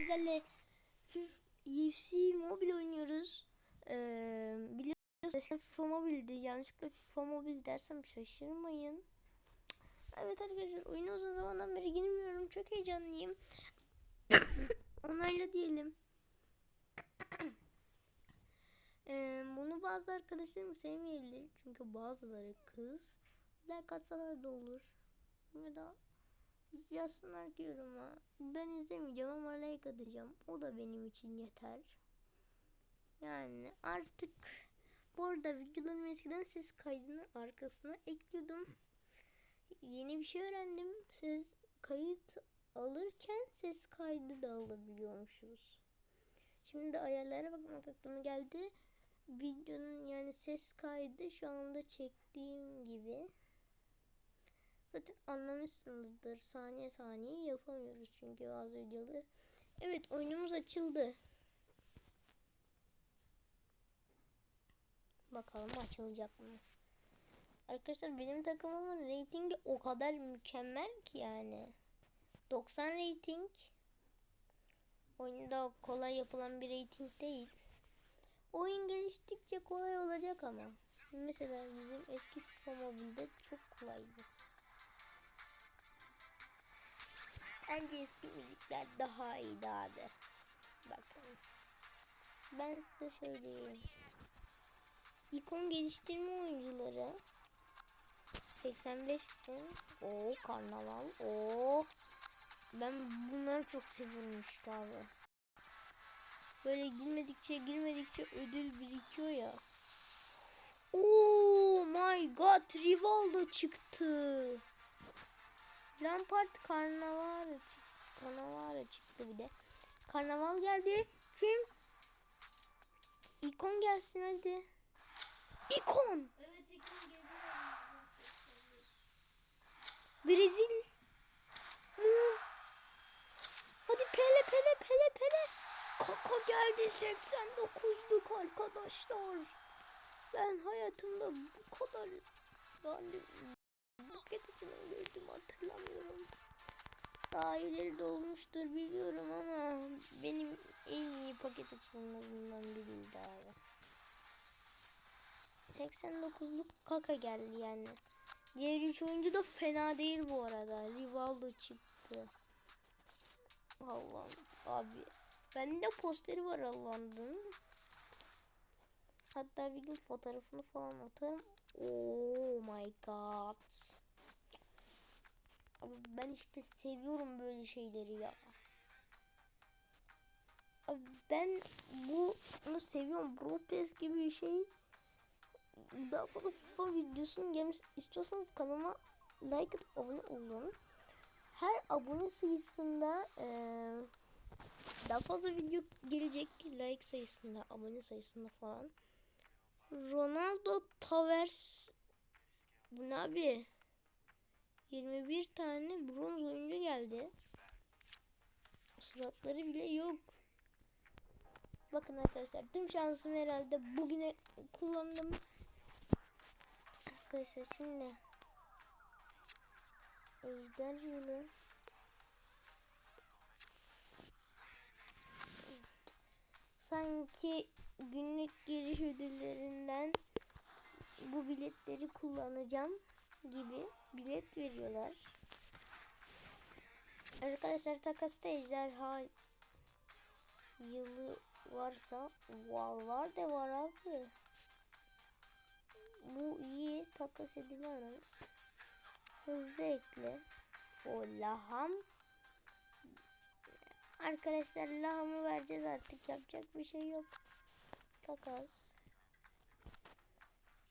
sizlerle UFC Mobile oynuyoruz. Ee, biliyorsunuz eskiden FIFA Mobile'di. Yanlışlıkla FIFA Mobile dersem şaşırmayın. Evet arkadaşlar oyunu uzun zamandan beri girmiyorum. Çok heyecanlıyım. Onayla diyelim. Ee, bunu bazı arkadaşlarım sevmeyebilir. Çünkü bazıları kız. Like atsalar da olur. Ya da yazsınlar ki yoruma. Ben izlemeyeceğim ama like atacağım. O da benim için yeter. Yani artık bu arada videolarımı eskiden ses kaydının arkasına ekliyordum. Yeni bir şey öğrendim. Ses kayıt alırken ses kaydı da alabiliyormuşuz. Şimdi de ayarlara bakmak aklıma geldi. Videonun yani ses kaydı şu anda çektiğim gibi. Zaten anlamışsınızdır. Saniye saniye yapamıyoruz çünkü bazı videoları. Evet oyunumuz açıldı. Bakalım açılacak mı? Arkadaşlar benim takımımın reytingi o kadar mükemmel ki yani. 90 reyting. Oyunda kolay yapılan bir reyting değil. Oyun geliştikçe kolay olacak ama. Mesela bizim eski FIFA Mobile'de çok kolaydı. Bence eski müzikler daha iyiydi abi. Bakın. Ben size söyleyeyim. İkon geliştirme oyuncuları 85 bin. O karnaval. O ben bunları çok seviyorum işte abi. Böyle girmedikçe girmedikçe ödül birikiyor ya. Oh my god Rivaldo çıktı. Lampard Karnaval Karnaval çıktı bir de. Karnaval geldi. Kim? İkon gelsin hadi. İkon. Evet çekim geliyor. Brezil. Mu. Hadi Pele Pele Pele Pele. Kaka geldi 89'luk arkadaşlar. Ben hayatımda bu kadar yani açımını gördüm hatırlamıyorum. Daha ileri de olmuştur biliyorum ama benim en iyi paket açılımlarından biriydi abi. 89'luk kaka geldi yani. Diğer üç oyuncu da fena değil bu arada. Rivaldo çıktı. Allah'ım abi. Bende posteri var Allah'ın. Hatta bir gün fotoğrafını falan atarım. Oh my god. Abi ben işte seviyorum böyle şeyleri ya. Abi ben bunu seviyorum. Bropes gibi bir şey. Daha fazla FIFA videosunun gelmesi istiyorsanız kanalıma like atıp abone olun. Her abone sayısında eee daha fazla video gelecek like sayısında, abone sayısında falan. Ronaldo Tavares bu ne abi? 21 tane bronz oyuncu geldi. Suratları bile yok. Bakın arkadaşlar tüm şansım herhalde bugüne kullandım. Arkadaşlar şimdi Ejder yılı sanki günlük giriş ödüllerinden bu biletleri kullanacağım gibi bilet veriyorlar. Arkadaşlar takasta ejderha yılı varsa var da var abi. Bu iyi takas edilemez. Hızlı ekle. O laham Arkadaşlar lahamı vereceğiz artık yapacak bir şey yok. Takas.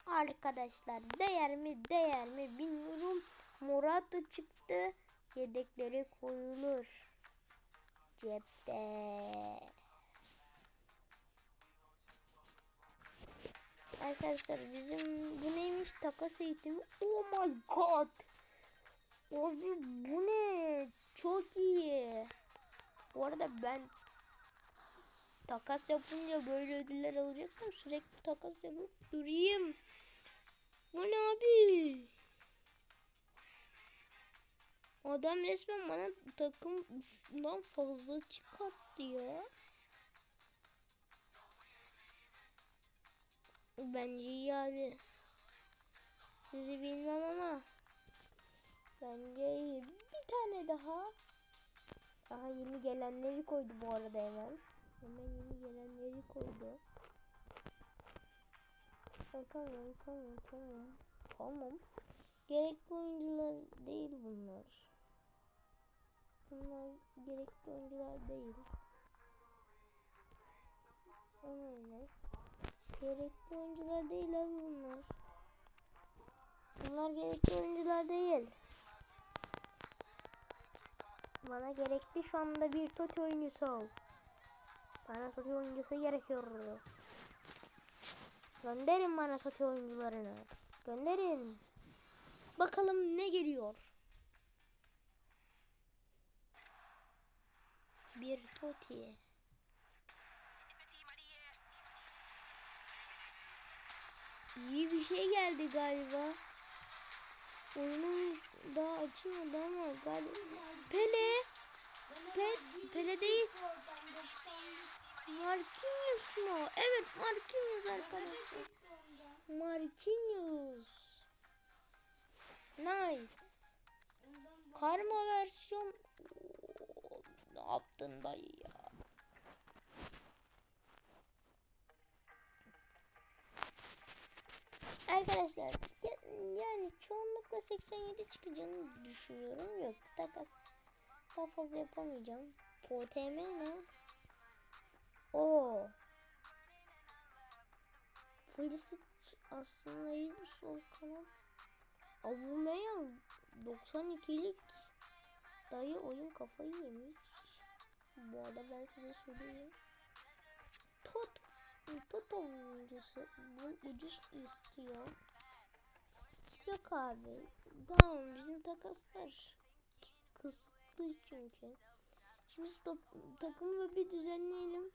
Arkadaşlar değer mi değer mi bilmiyorum. Morato çıktı. Yedekleri koyulur. Cepte. Arkadaşlar bizim bu neymiş takas eğitimi. Oh my god. Abi bu ne? Çok iyi. Bu arada ben takas yapınca böyle ödüller alacaksam sürekli takas yapıp durayım. Bu ne abi? Adam resmen bana takımdan fazla çıkarttı ya. Bence iyi abi. Sizi bilmem ama bence iyi. Bir tane daha. Aha yeni gelenleri koydu bu arada hemen. Hemen yeni gelenleri koydu. Ha, Tamam tamam tamam. Gerekli oyuncular değil bunlar. Bunlar gerekli oyuncular değil. O öyle. Gerekli oyuncular değil abi bunlar. Bunlar gerekli oyuncular değil. Bana gerekli şu anda bir Totti oyuncusu ol. Bana Totti oyuncusu gerekiyor. Gönderin bana Totti oyuncularını. Gönderin. Bakalım ne geliyor. Bir Totti. İyi bir şey geldi galiba. Oyunun daha açılmadı ama galiba. Pele. Pe Pele değil. Marquinhos mu? Evet Marquinhos arkadaşlar. Marquinhos. Nice. Karma versiyon. Oo, Ne yaptın dayı ya? Arkadaşlar ya- yani çoğunlukla 87 çıkacağını düşünüyorum. Yok takas daha fazla yapamayacağım. POTM ne? O. Pulisic aslında iyi bir sol kanat. Aubameyang 92'lik dayı oyun kafayı yemiş. Bu arada ben size söyleyeyim. Tot Tot oyuncusu bu ucuz istiyor. Yok abi. Tamam bizim takaslar kısıtlı çünkü. Şimdi stop takımı bir düzenleyelim.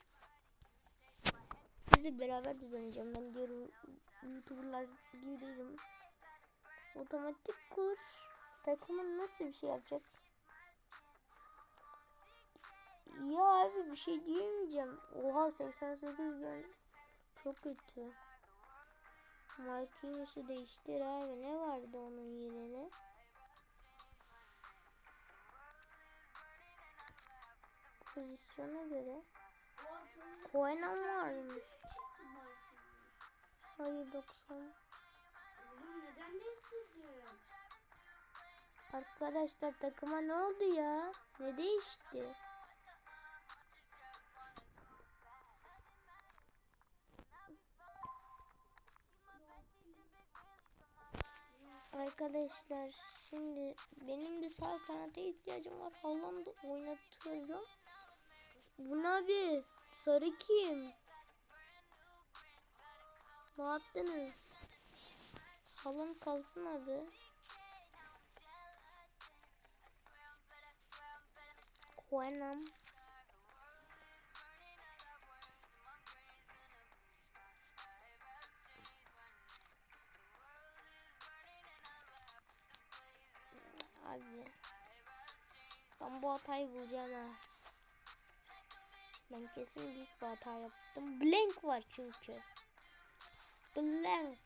Sizle beraber düzenleyeceğim. Ben diğer youtuberlar gibi değilim. Otomatik kur takımın nasıl bir şey yapacak? Ya abi bir şey diyemeyeceğim. Oha 88 geldi. Çok kötü. Marquinhos'u değiştir abi. Ne vardı onun yerine? Pozisyona göre. Koenan varmış. Hayır 90. Arkadaşlar takıma ne oldu ya? Ne değişti? Arkadaşlar şimdi benim de sağ kanata ihtiyacım var. Haaland'ı oynatıyorum. Bu ne abi? Sarı kim? Ne yaptınız? Haaland kalsın abi. Koenam. Abi. Ben bu hatayı bulacağım ha. Ben kesin büyük bir hata yaptım. Blank var çünkü. Blank.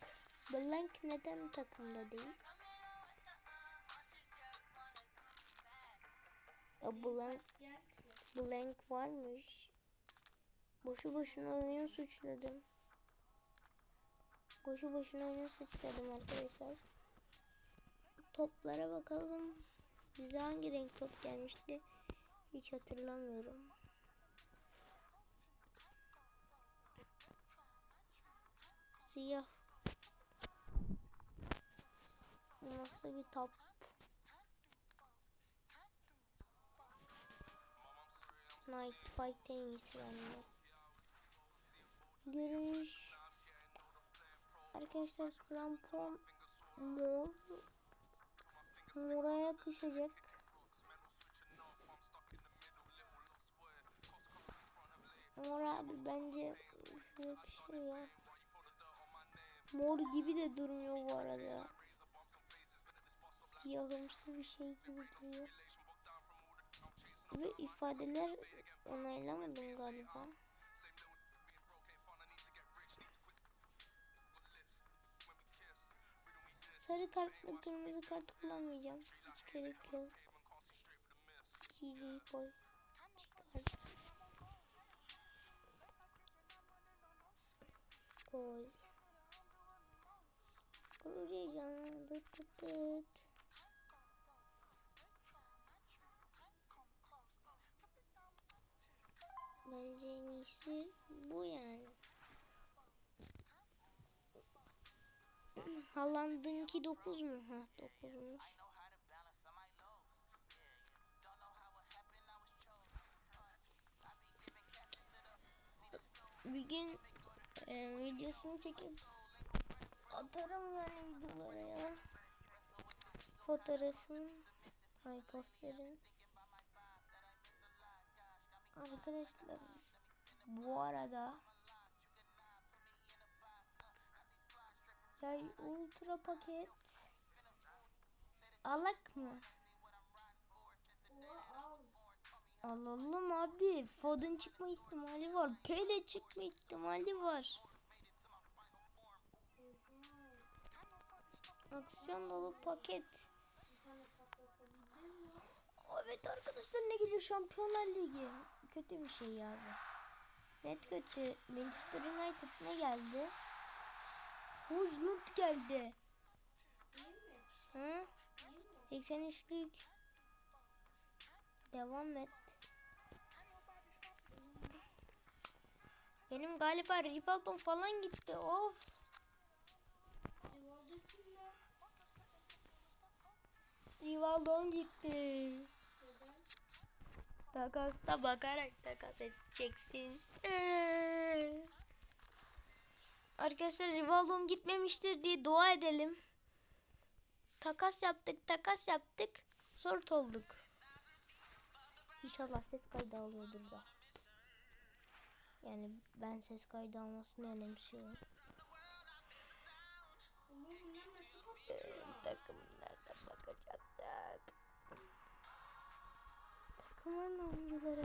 Blank neden takımda değil? Ya blank, blank varmış. Boşu boşuna oyunu suçladım. Boşu boşuna oyunu suçladım arkadaşlar. Toplara bakalım. Bize hangi renk top gelmişti? Hiç hatırlamıyorum. Siyah. Nasıl bir top? Night Fight en iyisi bende. Görünüş. Arkadaşlar krampon mor. Mora yakışacak. Mor abi bence yakışıyor. Mor gibi de durmuyor bu arada. siyahımsı bir şey gibi duruyor. Ve ifadeler onaylamadım galiba. Sarı kart ve kırmızı kart kullanmayacağım. Hiç gerek yok. GG koy. Çıkar. Koy. Dıt dıt dıt. Bence en iyisi bu yani. Haaland'ınki 9 mu? Ha 9'muş. Bir gün e, videosunu çekip atarım yani videolara ya. Fotoğrafın, ay posterin. Arkadaşlar bu arada Yay ultra paket alak mı? Alalım abi. Foden çıkma ihtimali var. Pele çıkma ihtimali var. Aksiyon dolu paket. Evet arkadaşlar ne geliyor Şampiyonlar Ligi. Kötü bir şey ya bu. Net kötü. Manchester United ne geldi? Hojlund geldi. Hı? 83'lük. Devam et. Benim galiba Rivaldo falan gitti. Of. Rivaldo gitti. Takasta bakarak takas edeceksin. Ee. Arkadaşlar Rivaldo'm gitmemiştir diye dua edelim. Takas yaptık, takas yaptık. Sort olduk. İnşallah ses kaydı alıyordur da. Yani ben ses kaydı almasını önemsiyorum. Ee, takım Takımın oyuncuları.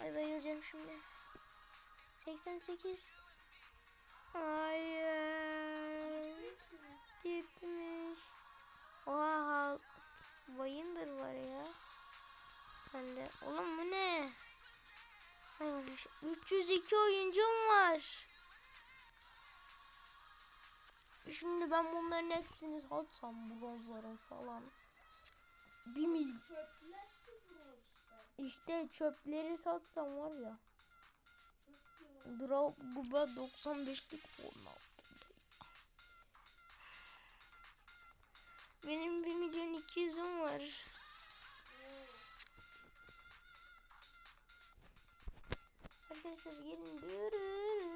Ay bayılacağım şimdi. 88 Hayır. Gitmiş. Oha. Bayındır var ya. Ben de. Oğlum bu ne? Hay olmuş. 302 oyuncum var. Şimdi ben bunların hepsini satsam bronzlara falan. Bir mil. İşte çöpleri satsam var ya. Drogba 95'lik Ronaldo. Benim 1 milyon 200'üm var. Arkadaşlar gelin diyorum.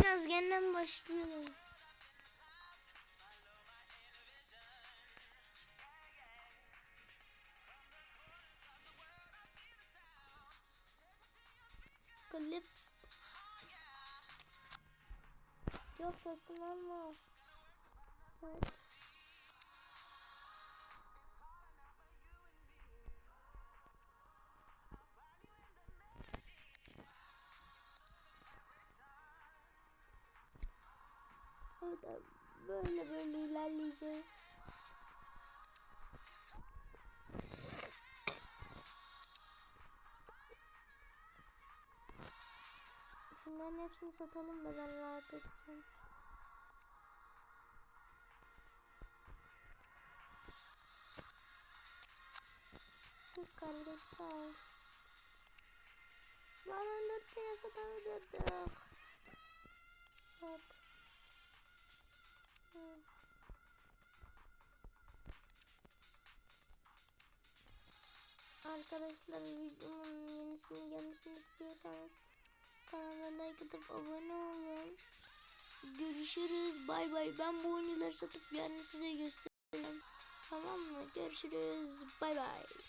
Biraz geniden başlayalım. Klip. Yok sakın alma. Evet, böyle böyle ilerleyeceğiz. Şunların hepsini satalım da ben rahat edeceğim. Tık kardeş sağ ol. Bana dörtlüğe satamadık. Sat. Arkadaşlar videomun yenisini gelmesini istiyorsanız Kanalıma like atıp abone olun. Görüşürüz. Bay bay. Ben bu oyuncuları satıp yarın size göstereceğim. Tamam mı? Görüşürüz. Bay bay.